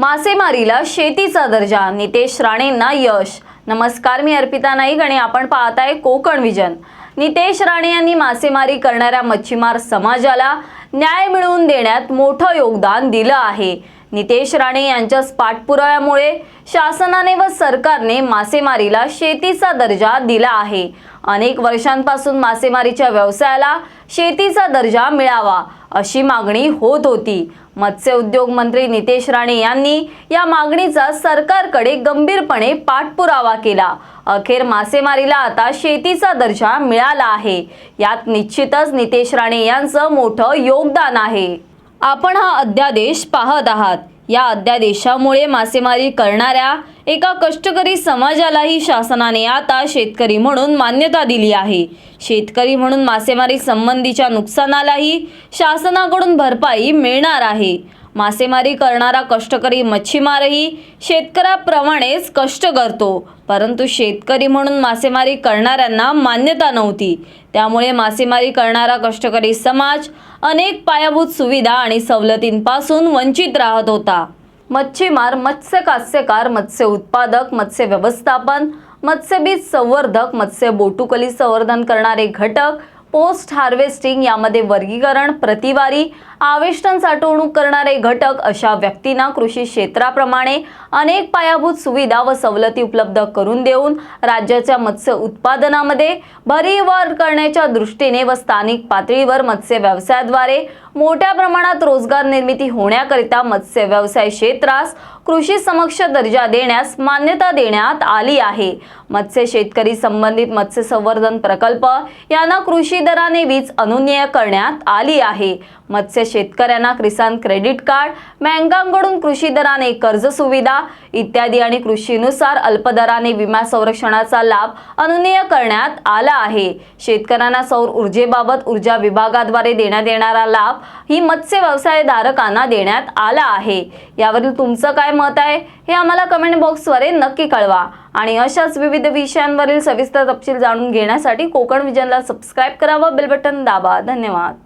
मासेमारीला शेतीचा दर्जा नितेश राणेंना यश. नमस्कार मी अर्पिता नाईक आणि आपण पाहत आहे कोकण विजन. नितेश राणे यांनी मासेमारी करणाऱ्या मच्छीमार समाजाला न्याय मिळवून देण्यात मोठं योगदान दिलं आहे. नितेश राणे यांच्या पाठपुराव्यामुळे शासनाने व सरकारने मासेमारीला शेतीचा दर्जा दिला आहे. अनेक वर्षांपासून मासेमारीच्या व्यवसायाला शेतीचा दर्जा मिळावा. अशी मागणी होत होती. मत्स्य उद्योग मंत्री नितेश राणे यांनी या मागणीचा सरकारकडे गंभीरपणे पाठपुरावा केला. अखेर मासेमारीला आता शेतीचा दर्जा मिळाला आहे. यात निश्चितच नितेश राणे यांचं मोठं योगदान आहे. आपण हा अध्यादेश पाहत आहात. या अध्यादेशामुळे मासेमारी करणाऱ्या एका कष्टकरी समाजालाही शासनाने आता शेतकरी म्हणून मान्यता दिली आहे. शेतकरी म्हणून मासेमारी संबंधीच्या नुकसानालाही शासनाकडून भरपाई मिळणार आहे. मासेमारी करणारा कष्टकरी मच्छीमारही शेतकऱ्याप्रमाणेच कष्ट करतो. परंतु शेतकरी म्हणून मासेमारी करणाऱ्यांना मान्यता नव्हती. त्यामुळे मासेमारी करणारा कष्टकरी समाज अनेक पायाभूत सुविधा आणि सवलतींपासून वंचित राहत होता. मच्छीमार मत्स्य कास्यकार मत्स्य उत्पादक मत्स्य व्यवस्थापन मत्स्यबीज संवर्धक मत्स्य बोटुकली संवर्धन करणारे घटक पोस्ट हार्वेस्टिंग यामध्ये वर्गीकरण प्रतिवारी आवेष्टन साठवणूक करणारे घटक अशा व्यक्तींना कृषी क्षेत्राप्रमाणे अनेक पायाभूत सुविधा व सवलती उपलब्ध करून देऊन राज्याच्या मत्स्य उत्पादनामध्ये भरीव वाढ करण्याच्या दृष्टीने व स्थानिक पातळीवर मत्स्य व्यवसायाद्वारे मोठ्या प्रमाणात रोजगार निर्मिती होण्याकरिता मत्स्य व्यवसाय क्षेत्रास कृषी समक्ष दर्जा देण्यास मान्यता देण्यात आली आहे. मत्स्य शेतकरी संबंधित मत्स्य संवर्धन प्रकल्प यांना कृषी दराने वीज अनुज्ञेय करण्यात आली आहे. मत्स्य शेतकऱ्यांना किसान क्रेडिट कार्ड बँकांकडून कृषी दराने कर्ज सुविधा इत्यादी आणि कृषीनुसार अल्पदराने विमा संरक्षणाचा लाभ अनुज्ञेय करण्यात आला आहे. शेतकऱ्यांना सौर ऊर्जेबाबत ऊर्जा विभागाद्वारे देण्यात येणारा लाभ ही मत्स्य व्यवसायधारकांना देण्यात आला आहे. यावरील तुमचं काय काय मत आहे हे आम्हाला कमेंट बॉक्सद्वारे नक्की कळवा. आणि अशाच विविध विषयांवरील सविस्तर तपशील जाणून घेण्यासाठी कोकण विजनला सबस्क्राईब करावं बेल बटन दाबा. धन्यवाद.